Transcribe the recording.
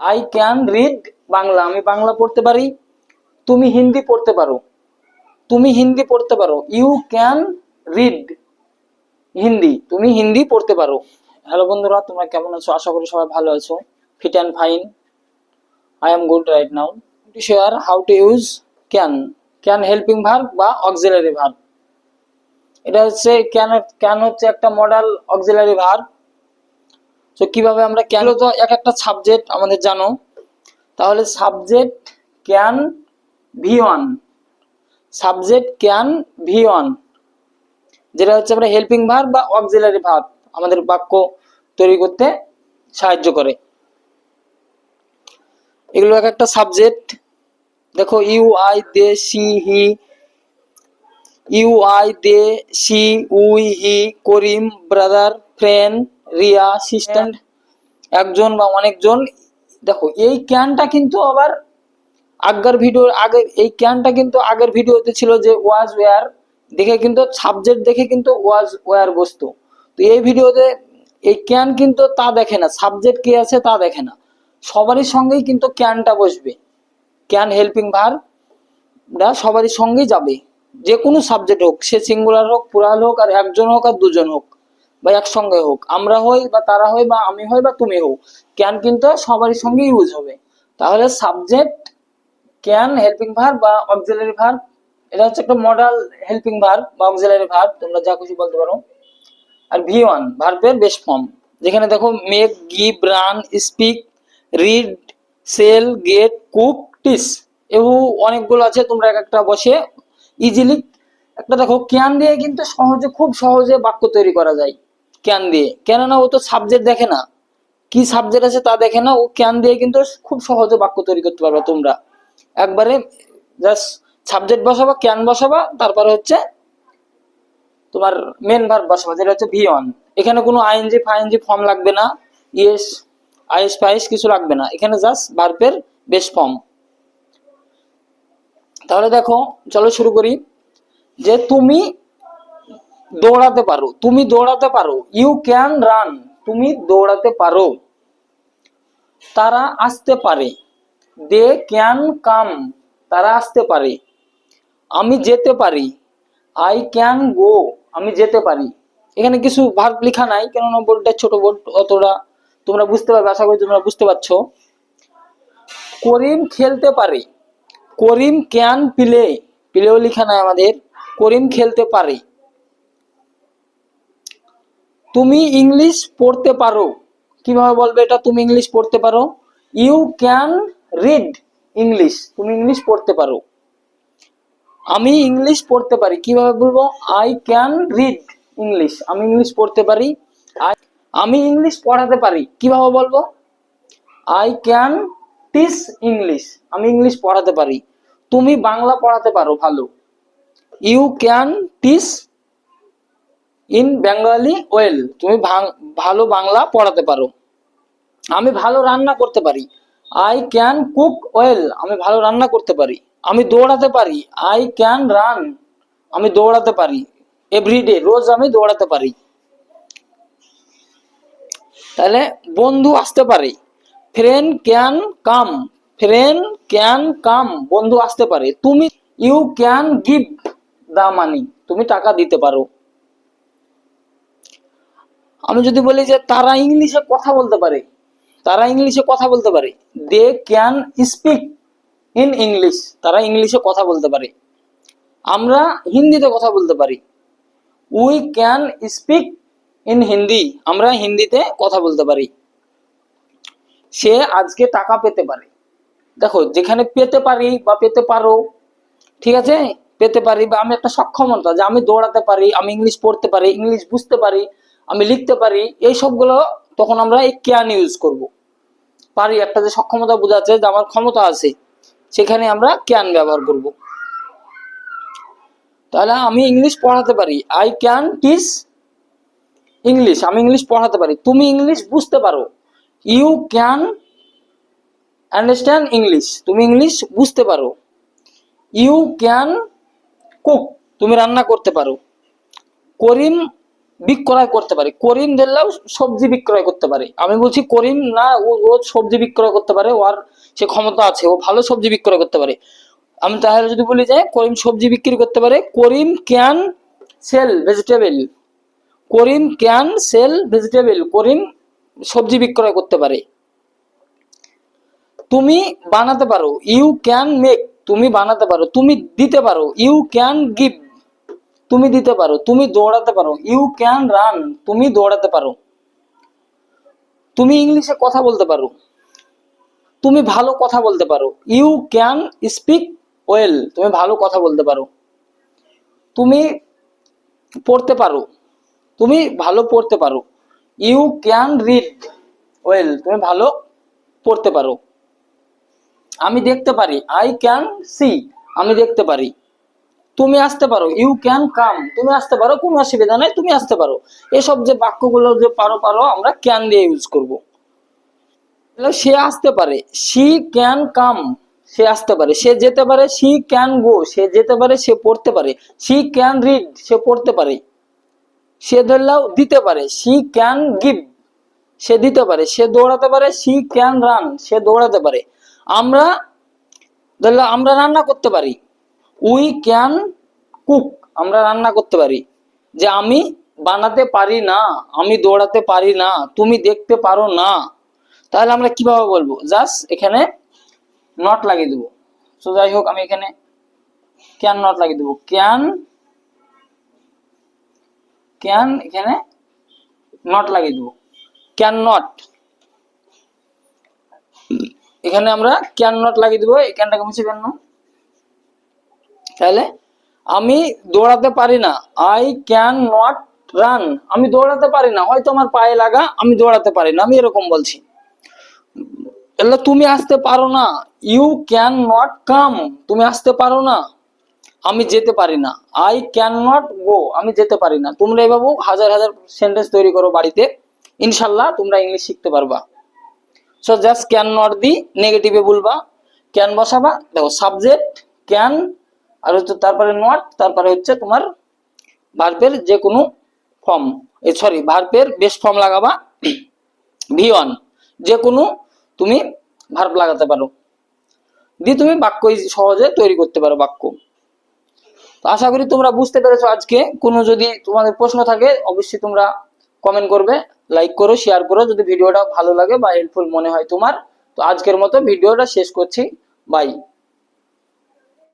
I can read Bangla, আমি বাংলা পড়তে পারি। তুমি হিন্দি পড়তে পারো। তুমি হিন্দি পড়তে পারো। You can read Hindi. তুমি হিন্দি পড়তে পারো। হ্যালো বন্ধুরা, তোমরা কেমন আছো? আশা করি সবাই ভালো আছো। Fit and fine I am good right now to share how to use can can helping verb বা অক্সিলারি ভার্ব এটা হচ্ছে ক্যান ক্যান হচ্ছে একটা মডেল অক্সিলারি ভার্ব তো কীভাবে আমরা ক্যান তো এক একটা সাবজেক্ট আমাদের জানো। তাহলে subject can V one subject can V one যেটা হচ্ছে আমরা হেল্পিং ভার্ব বা অক্সিলারি ভার্ব আমাদের বাক্য তৈরি করতে সাহায্য করে। এগুলো এক একটা সাবজেক্ট দেখো you I they she he you I they she we he Karim brother friend Riya assistant একজন বা অনেকজন। দেখো, এই ক্যানটা কিন্তু আবার আগের ভিডিওর আগে, এই ক্যানটা কিন্তু আগের ভিডিওতে ছিল যে ওয়াজ ওয়ার দেখে কিন্তু সাবজেক্ট দেখে কিন্তু ওয়াজ ওয়ার বস্তু। তো এই ভিডিওতে এই ক্যান কিন্তু তা দেখে না সাবজেক্ট কি আছে তা দেখে না। সবারই সঙ্গেই কিন্তু ক্যানটা বসবে। ক্যান হেল্পিং ভার সবারই সঙ্গেই যাবে। যে কোনো সাবজেক্ট হোক, সে সিঙ্গুলার হোক পুরাল হোক, আর একজন হোক, আর দুজন হোক। বা একসঙ্গে হোক, আমরা হই বা তারা হই বা আমি হই বা তুমি হোক ক্যান কিন্তু সবারই সঙ্গে ইউজ হবে। তাহলে সাবজেক্ট ক্যান হেল্পিং ভার বা অক্সিলারি ভার এটা হচ্ছে একটা মডেল হেল্পিং ভার বা অক্সিলারি ভার তোমরা যা খুশি বলতে পারো। আর ভি ওয়ান ভার্বের বেস ফর্ম যেখানে দেখো make give run speak read sell get cook teach এও অনেকগুলো আছে, তোমরা এক একটা বসে ইজিলি একটা দেখো ক্যান দিয়ে কিন্তু সহজে, খুব সহজে বাক্য তৈরি করা যায়। ক্যান দিয়ে। কেননা ও তো সাবজেক্ট দেখে না। কি সাবজেক্ট আছে তা দেখে না। ও ক্যান দিয়ে কিন্তু খুব সহজে বাক্য তৈরি করতে পারবে তোমরা। একবারে জাস্ট সাবজেক্ট বসাবা ক্যান বসাবা, তারপরে হচ্ছে তোমার মেন ভার্ব বসাবা, যেটা হচ্ছে ভি ওয়ান এখানে কোনো আইএনজি ফাইএনজি ফর্ম লাগবে না। ইয়েস আইএস ফাইএস কিছু লাগবে না। এখানে জাস্ট ভার্বের বেস ফর্ম তাহলে দেখো, চলো শুরু করি। যে তুমি দৌড়াতে পারো। তুমি দৌড়াতে পারো। ইউ ক্যান রান তুমি দৌড়াতে পারো। তারা আসতে পারে। দে ক্যান কাম তারা আসতে পারে। আমি যেতে পারি। আই ক্যান গো আমি যেতে পারি। এখানে কিছু ভার্ব লেখা নাই, কেননা বোর্ডটা ছোট বোর্ড অতটা তোমরা বুঝতে পারবে, আশা করি তোমরা বুঝতে পারছ। করিম খেলতে পারে। করিম ক্যান প্লে প্লেও লেখা নাই আমাদের। করিম খেলতে পারে। তুমি ইংলিশ পড়তে পারো। কীভাবে বলবে এটা? তুমি ইংলিশ পড়তে পারো। ইউ ক্যান রিড ইংলিশ তুমি ইংলিশ পড়তে পারো। আমি ইংলিশ পড়তে পারি। কীভাবে বলব? আই ক্যান রিড ইংলিশ আমি ইংলিশ পড়তে পারি। আমি ইংলিশ পড়াতে পারি। কীভাবে বলব? আই ক্যান টিচ ইংলিশ আমি ইংলিশ পড়াতে পারি। তুমি বাংলা পড়াতে পারো। ভালো। You can teach in Bengali well তুমি ভালো বাংলা পড়াতে পারো। আমি ভালো রান্না করতে পারি। আই ক্যান কুক ওয়েল আমি ভালো রান্না করতে পারি। আমি দৌড়াতে পারি। আই ক্যান রান আমি দৌড়াতে পারি। এভরিডে রোজ আমি দৌড়াতে পারি। তাহলে বন্ধু আসতে পারে। Friend can come friend can come বন্ধু আসতে পারে। তুমি you can give the money তুমি টাকা দিতে পারো। আমি যদি বলি যে তারা ইংলিশে কথা বলতে পারে, তারা ইংলিশে কথা বলতে পারে they can speak in English তারা ইংলিশে কথা বলতে পারে। আমরা হিন্দিতে কথা বলতে পারি। We can speak in Hindi আমরা হিন্দিতে কথা বলতে পারি। সে আজকে টাকা পেতে পারে। দেখো, যেখানে পেতে পারি বা পেতে পারো, ঠিক আছে? পেতে পারি বা আমি একটা সক্ষমতা যে আমি দৌড়াতে পারি, আমি ইংলিশ পড়তে পারি, ইংলিশ বুঝতে পারি আমি লিখতে পারি, এই সবগুলো তখন আমরা এই ক্যান ইউজ করব। পারি, একটা যে সক্ষমতা বোঝাচ্ছে যে আমার ক্ষমতা আছে, সেখানে আমরা ক্যান ব্যবহার করব। তাহলে আমি ইংলিশ পড়াতে পারি। আই ক্যান টিচ ইংলিশ আমি ইংলিশ পড়াতে পারি। তুমি ইংলিশ বুঝতে পারো। ইউ ক্যান আন্ডারস্ট্যান্ড ইংলিশ তুমি ইংলিশ বুঝতে পারো। ইউ ক্যান কুক তুমি রান্না করতে পারো। করিম বিক্রয় করতে পারে। করিম ধরলেও সবজি বিক্রয় করতে পারে। আমি বলছি করিম না, ও ও সবজি বিক্রয় করতে পারে, ও আর সে ক্ষমতা আছে, ও ভালো সবজি বিক্রয় করতে পারে। আমি তাহলে যদি বলি যে করিম সবজি বিক্রি করতে পারে, Karim can sell vegetable? Karim can sell vegetable? Karim সবজি বিক্রয় করতে পারে। তুমি বানাতে পারো, ইউ ক্যান মেক, তুমি বানাতে পারো, তুমি দিতে পারো, ইউ ক্যান গিভ। তুমি দিতে পারো, তুমি দৌড়াতে পারো। ইউ ক্যান রান তুমি দৌড়াতে পারো। তুমি ইংলিশে কথা বলতে পারো। তুমি ভালো কথা বলতে পারো। ইউ ক্যান স্পিক ওয়েল তুমি ভালো কথা বলতে পারো। তুমি পড়তে পারো। তুমি ভালো পড়তে পারো। ইউ ক্যান রিড ওয়েল তুমি ভালো পড়তে পারো। আমি দেখতে পারি আই ক্যান সি আমি দেখতে পারি। তুমি আসতে পারো ইউ ক্যান কাম তুমি আসতে পারো, কোনো অসুবিধা নাই, তুমি আসতে পারো। এসব যে বাক্যগুলো যে পারো পারো, আমরা ক্যান দিয়ে ইউজ করব। সে আসতে পারে সি ক্যান কাম সে আসতে পারে, সে যেতে পারে সি ক্যান গো সে যেতে পারে, সে পড়তে পারে। সি ক্যান রিড সে পড়তে পারে। সে ধরলাও দিতে পারে সি ক্যান গিভ সে দিতে পারে, সে দৌড়াতে পারে সি ক্যান রান সে দৌড়াতে পারে। আমরা ধরলাম আমরা রান্না করতে পারি। উই ক্যান কুক আমরা রান্না করতে পারি। যে আমি বানাতে পারি না, আমি দৌড়াতে পারি না, তুমি দেখতে পারো না। তাহলে আমরা কীভাবে বলব? জাস্ট এখানে নট লাগিয়ে দেবো। তো যাই হোক, আমি এখানে ক্যান নট লাগিয়ে দেবো। ক্যান ক্যান এখানে নট লাগিয়ে দেবো। ক্যান নট এখানে আমরা ক্যান নট লাগিয়ে দেবো। এই ক্যানটাকে মুছে ফেলুন তাহলে আমি দৌড়াতে পারি না। আই ক্যান নট রান আমি দৌড়াতে পারি না। হয়তো আমার পায়ে লাগা, আমি দৌড়াতে পারি না। আমি এরকম বলছি। তাহলে তুমি আসতে পারো না। ইউ ক্যান নট কাম তুমি আসতে পারো না। আমি যেতে পারি না। আই ক্যান নট গো আমি যেতে পারি না। তোমরা এভাবে হাজার হাজার সেন্টেন্স তৈরি করো বাড়িতে। ইনশাল্লাহ তোমরা ইংলিশ শিখতে পারবা। So just can not the নেগেটিভে বলবা। ক্যান বসাবা। দেখো সাবজেক্ট ক্যান আর হচ্ছে তারপরে নট, তারপরে হচ্ছে তোমার ভার্বের যে কোনো ফর্ম এ সরি ভার্বের বেস ফর্ম লাগাবা ভি ওয়ান যে কোনো তুমি ভার্ব লাগাতে পারো। দিয়ে তুমি বাক্য সহজে তৈরি করতে পারো বাক্য। তো আশা করি তোমরা বুঝতে পেরেছ আজকে। কোনো যদি তোমাদের প্রশ্ন থাকে, অবশ্যই তোমরা কমেন্ট করবে লাইক করো শেয়ার করো। যদি ভিডিওটা ভালো লাগে বা হেল্পফুল মনে হয় তোমার, তো আজকের মতো ভিডিওটা শেষ করছি। বাই